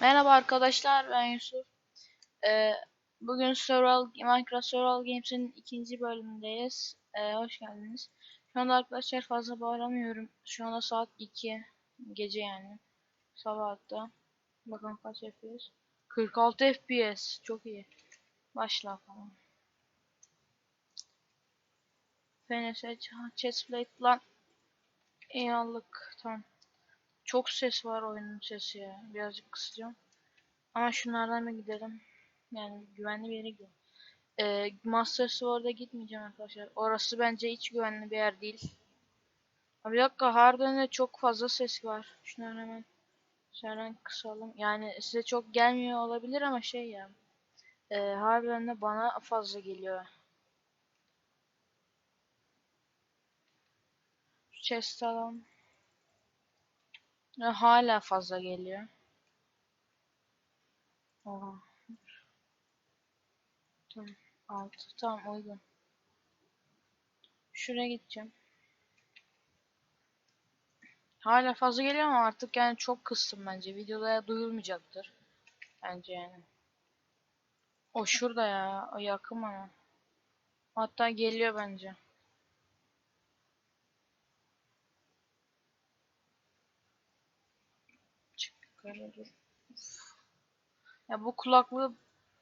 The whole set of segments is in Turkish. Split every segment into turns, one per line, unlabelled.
Merhaba arkadaşlar ben Yusuf. Ee, bugün Survival, Minecraft Survival Games'in ikinci bölümündeyiz. Ee, hoş geldiniz. Şu anda arkadaşlar fazla bağıramıyorum. Şu anda saat 2 gece yani. Sabah hatta. Bakın kaç FPS. 46 FPS. Çok iyi. Başla falan. FNS chestplate lan. İyi aldık. Tamam. Çok ses var oyunun sesi ya. Birazcık kısacağım. Ama şunlardan bir gidelim. Yani güvenli bir yere gidelim. Ee, Master Sword'a gitmeyeceğim arkadaşlar. Orası bence hiç güvenli bir yer değil. Abi bir dakika harbiden de çok fazla ses var. Şunları hemen şuradan kısalım. Yani size çok gelmiyor olabilir ama şey ya. E, harbiden de bana fazla geliyor. Chest alalım. Ya, hala fazla geliyor. Oha. Tamam. Altı. Tamam uygun. Şuraya gideceğim. Hala fazla geliyor ama artık yani çok kıstım bence. Videoda duyulmayacaktır. Bence yani. O şurada ya. O yakın bana. Hatta geliyor bence. Ya bu kulaklığı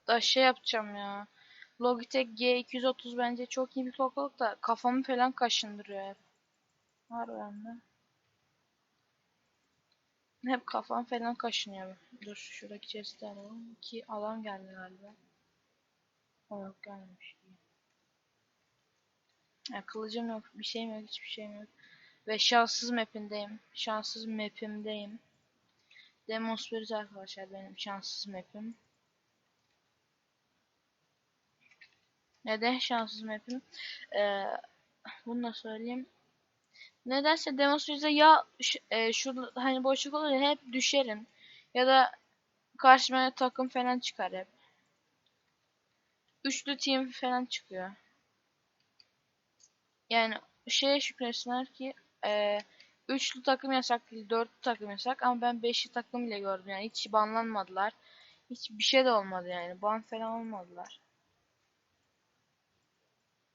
da şey yapacağım ya. Logitech G230 bence çok iyi bir kulaklık da kafamı falan kaşındırıyor hep. Var bende. Hep kafam falan kaşınıyor. Dur şuradaki chest'i alalım. Ki alan geldi galiba. O yok gelmemiş. Ya kılıcım yok, bir şeyim yok, hiçbir şeyim yok. Ve şanssız map'indeyim. Şanssız map'imdeyim. Demon Spirit arkadaşlar benim şanssız map'im. Neden şanssız map'im? Ee, bunu da söyleyeyim. Nedense Demon Spirit'e ya e, şu hani boşluk olur ya hep düşerim. Ya da karşıma takım falan çıkar hep. Üçlü team falan çıkıyor. Yani şeye şükretsinler ki e, üçlü takım yasak değil, dörtlü takım yasak ama ben beşli takım bile gördüm yani hiç banlanmadılar. Hiç bir şey de olmadı yani. Ban falan olmadılar.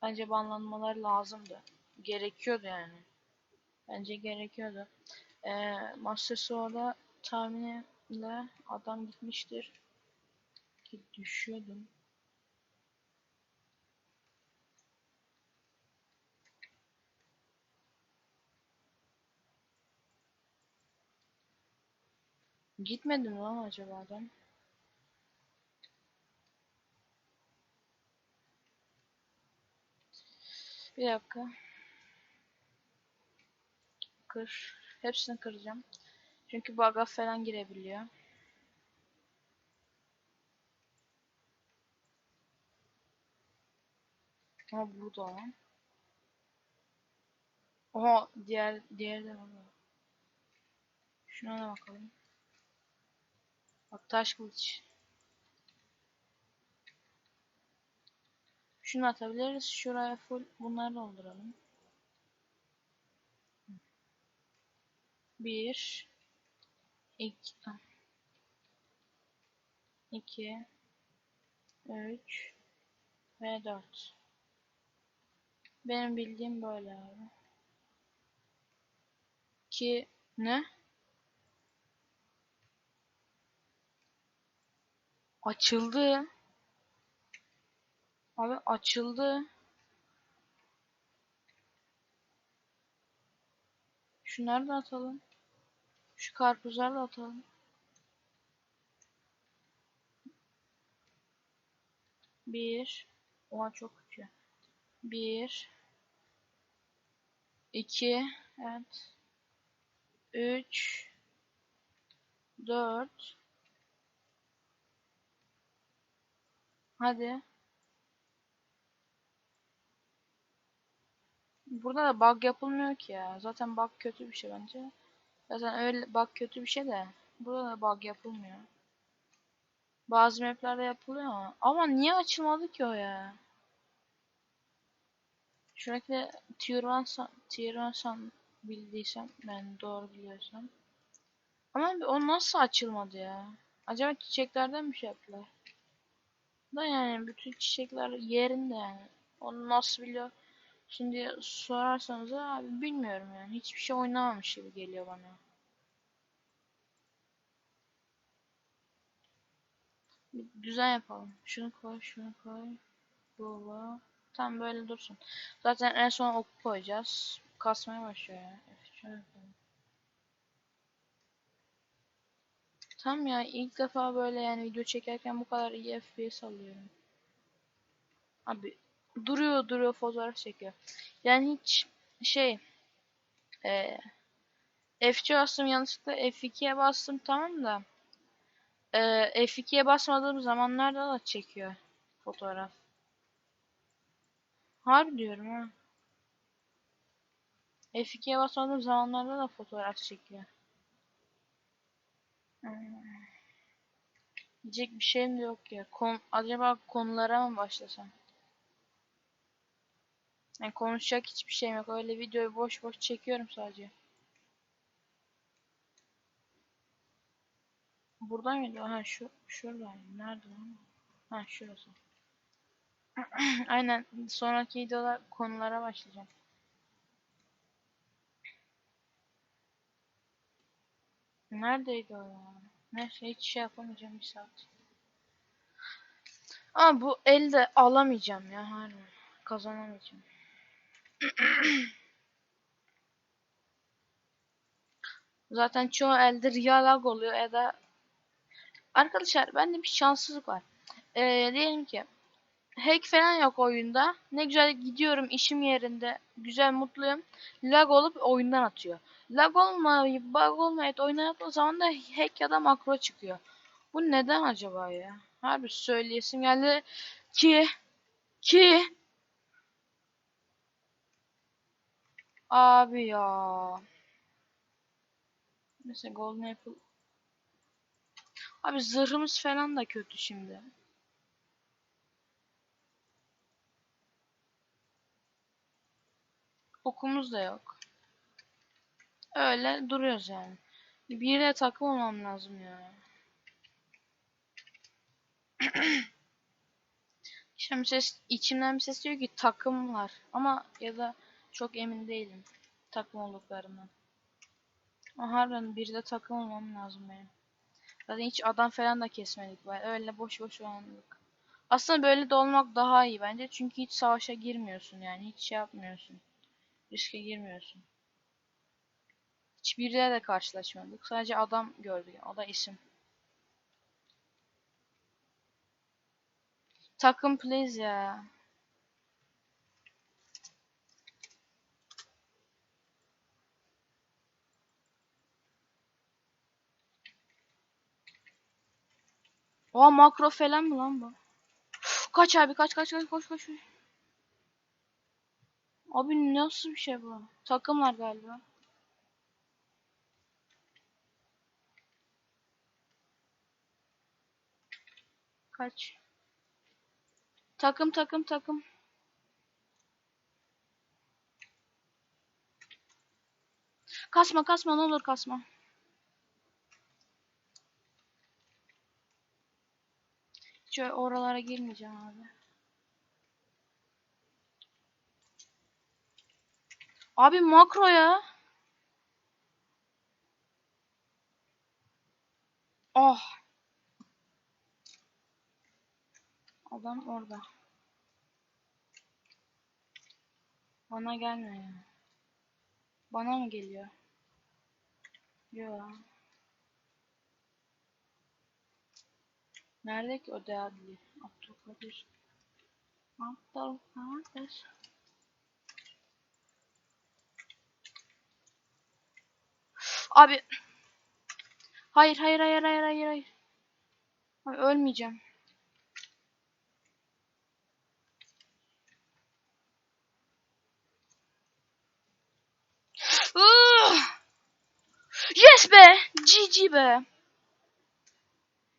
Bence banlanmaları lazımdı. Gerekiyordu yani. Bence gerekiyordu. Ee, Master Sword'a tahminimle adam gitmiştir. Ki düşüyordum. Gitmedi lan acaba adam? Bir dakika. Kır. Hepsini kıracağım. Çünkü bug'a falan girebiliyor. Ama burada olan. Oha diğer diğer de var. Şuna da bakalım. Bak taş kılıç. Şunu atabiliriz. Şuraya full bunları dolduralım. Bir, iki, iki, üç ve dört. Benim bildiğim böyle abi. Ki ne? Açıldı. Abi açıldı. Şunları da atalım. Şu karpuzları da atalım. Bir. Oha çok küçük. Bir. iki, Evet. Üç. Dört. Hadi. Burada da bug yapılmıyor ki ya. Zaten bug kötü bir şey bence. Zaten öyle bug kötü bir şey de. Burada da bug yapılmıyor. Bazı maplerde yapılıyor ama. Ama niye açılmadı ki o ya? Sürekli tier 1 san, tier 1 san bildiysem ben doğru biliyorsam. Ama o nasıl açılmadı ya? Acaba çiçeklerden mi şey yaptılar? Da yani bütün çiçekler yerinde yani. Onu nasıl biliyor? Şimdi sorarsanız abi bilmiyorum yani. Hiçbir şey oynamamış gibi geliyor bana. Güzel yapalım. Şunu koy, şunu koy. Bu, bu. Tam böyle dursun. Zaten en son oku koyacağız. Kasmaya başlıyor ya. F3 Tam ya ilk defa böyle yani video çekerken bu kadar iyi FPS alıyorum. Abi duruyor duruyor fotoğraf çekiyor. Yani hiç şey e, F2 bastım yanlışlıkla F2'ye bastım tamam da e, F2'ye basmadığım zamanlarda da çekiyor fotoğraf. Harbi diyorum ha. F2'ye basmadığım zamanlarda da fotoğraf çekiyor. Hmm. Diyecek bir şeyim de yok ya. Kon acaba konulara mı başlasam? Yani konuşacak hiçbir şeyim yok. Öyle videoyu boş boş çekiyorum sadece. Burada mıydı? Ha şu şuradaydı. Nerede lan? Ha şurası. Aynen. Sonraki videoda konulara başlayacağım. Neredeydi o ya? Neyse hiç şey yapamayacağım bir saat. Ama bu elde alamayacağım ya harbi. Kazanamayacağım. Zaten çoğu elde real lag oluyor ya da Arkadaşlar bende bir şanssızlık var. Ee, diyelim ki hack falan yok oyunda. Ne güzel gidiyorum işim yerinde. Güzel mutluyum. Lag olup oyundan atıyor. Lag olmayıp bug olmayıp attığı zaman da hack ya da makro çıkıyor. Bu neden acaba ya? Harbi söyleyesim geldi ki ki abi ya. Mesela Golden Apple Abi zırhımız falan da kötü şimdi. Okumuz da yok. Öyle duruyoruz yani. Bir yere takım olmam lazım ya. Şimdi ses içimden bir ses diyor ki takım var ama ya da çok emin değilim takım olduklarından. Harbiden bir de takım olmam lazım benim. Zaten hiç adam falan da kesmedik. Öyle boş boş oynadık. Aslında böyle de olmak daha iyi bence. Çünkü hiç savaşa girmiyorsun yani. Hiç şey yapmıyorsun. Riske girmiyorsun. Hiçbiriyle de karşılaşmadık. Sadece adam gördük. O da isim. Takım please ya. Oha makro falan mı lan bu? Kaç abi kaç kaç kaç koş koş. Abi nasıl bir şey bu? Takım var galiba. Kaç. Takım takım takım. Kasma kasma ne olur kasma. Hiç oralara girmeyeceğim abi. Abi makro ya. Oh. Adam orada. Bana gelmiyor ya. Bana mı geliyor? Yok. Nerede ki o değerli? Abdülkadir. Abdülkadir. Abi. Hayır hayır hayır hayır hayır hayır. Abi ölmeyeceğim. Yes be! GG be!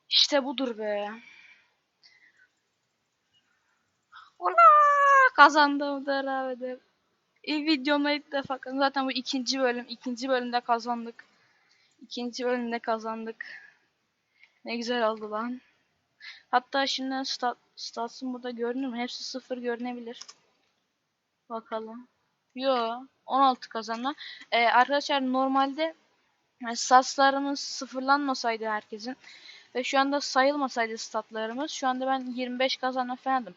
İşte budur be. Ola kazandım beraber. İlk videomda ilk defa zaten bu ikinci bölüm. ikinci bölümde kazandık. İkinci bölümde kazandık. Ne güzel oldu lan. Hatta şimdi stat, statsım burada görünür mü? Hepsi sıfır görünebilir. Bakalım. Yo 16 kazanma. Ee, arkadaşlar normalde yani statslarımız sıfırlanmasaydı herkesin ve şu anda sayılmasaydı statlarımız şu anda ben 25 kazanma falandım.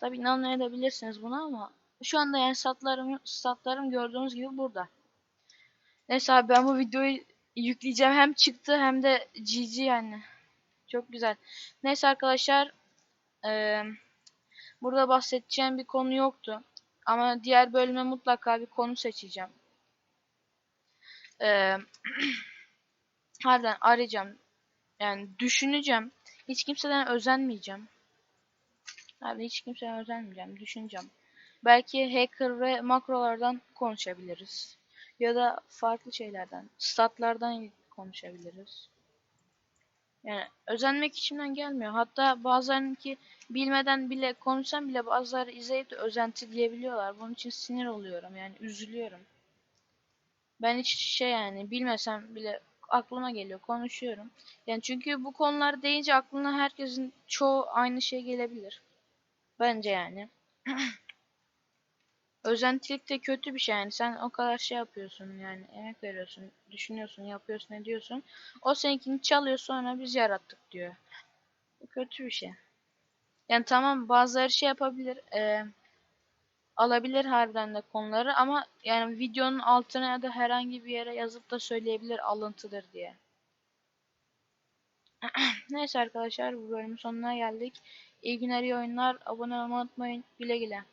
Tabi inanmayabilirsiniz buna ama şu anda yani statlarım, statlarım gördüğünüz gibi burada. Neyse abi ben bu videoyu yükleyeceğim. Hem çıktı hem de GG yani. Çok güzel. Neyse arkadaşlar. Eee burada bahsedeceğim bir konu yoktu. Ama diğer bölüme mutlaka bir konu seçeceğim. Eee harbiden arayacağım. Yani düşüneceğim. Hiç kimseden özenmeyeceğim. Abi hiç kimseden özenmeyeceğim. Düşüneceğim. Belki hacker ve makrolardan konuşabiliriz. Ya da farklı şeylerden, statlardan konuşabiliriz. Yani özenmek içimden gelmiyor. Hatta bazılarınki bilmeden bile konuşsam bile bazıları izleyip de özenti diyebiliyorlar. Bunun için sinir oluyorum yani üzülüyorum. Ben hiç şey yani bilmesem bile aklıma geliyor konuşuyorum. Yani çünkü bu konular deyince aklına herkesin çoğu aynı şey gelebilir. Bence yani. Özentilik de kötü bir şey yani. Sen o kadar şey yapıyorsun yani. Emek veriyorsun, düşünüyorsun, yapıyorsun, ediyorsun. O seninkini çalıyor sonra biz yarattık diyor. Bu kötü bir şey. Yani tamam bazıları şey yapabilir. E, alabilir harbiden de konuları ama yani videonun altına ya da herhangi bir yere yazıp da söyleyebilir alıntıdır diye. Neyse arkadaşlar bu bölümün sonuna geldik. İyi günler, iyi oyunlar. Abone olmayı unutmayın. Güle güle.